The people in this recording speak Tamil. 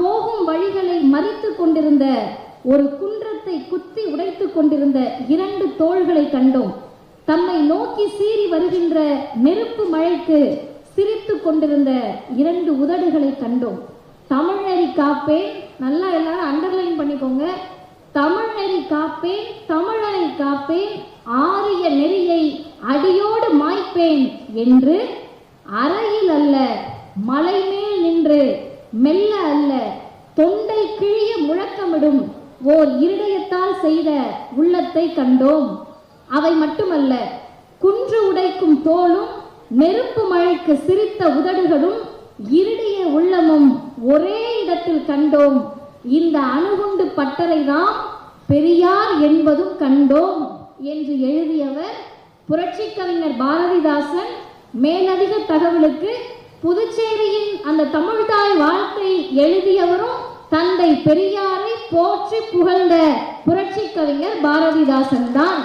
போகும் வழிகளை மறித்து கொண்டிருந்த ஒரு குன்றத்தை குத்தி உடைத்துக் கொண்டிருந்த இரண்டு தோள்களை கண்டோம். தம்மை நோக்கி சீறி வருகின்ற நெருப்பு மழைக்கு சிரித்து கொண்டிருந்த இரண்டு உதடுகளை கண்டோம். தமிழ்நெறி காப்பேன். நல்லா எல்லாரும் அண்டர்லைன் பண்ணிக்கோங்க. தமிழ்நெறி காப்பேன் தமிழனை காப்பேன் ஆரிய நெறியை அடியோடு மாய்ப்பேன் என்று அறையில் அல்ல மலை மெல்ல அல்ல தொண்டை கிழிய முழக்கமிடும். ஓர் இருதயத்தால் செய்த உள்ளத்தை கண்டோம். அவை மட்டுமல்ல குன்று உடைக்கும் தோளும் நெருப்பு மழைக்கு சிரித்த உதடுகளும் இருடைய உள்ளமும் ஒரே இடத்தில் கண்டோம். இந்த அணுகுண்டு பட்டறைதான் பெரியார் என்பதும் கண்டோம் என்று எழுதியவர் புரட்சி கவிஞர் பாரதிதாசன் மேலதிக தகவலுக்கு புதுச்சேரியின் அந்த தமிழ்தாய் வாழ்க்கை எழுதியவரும் தந்தை பெரியாரை போற்றி புகழ்ந்த புரட்சி கவிஞர் பாரதிதாசன் தான்.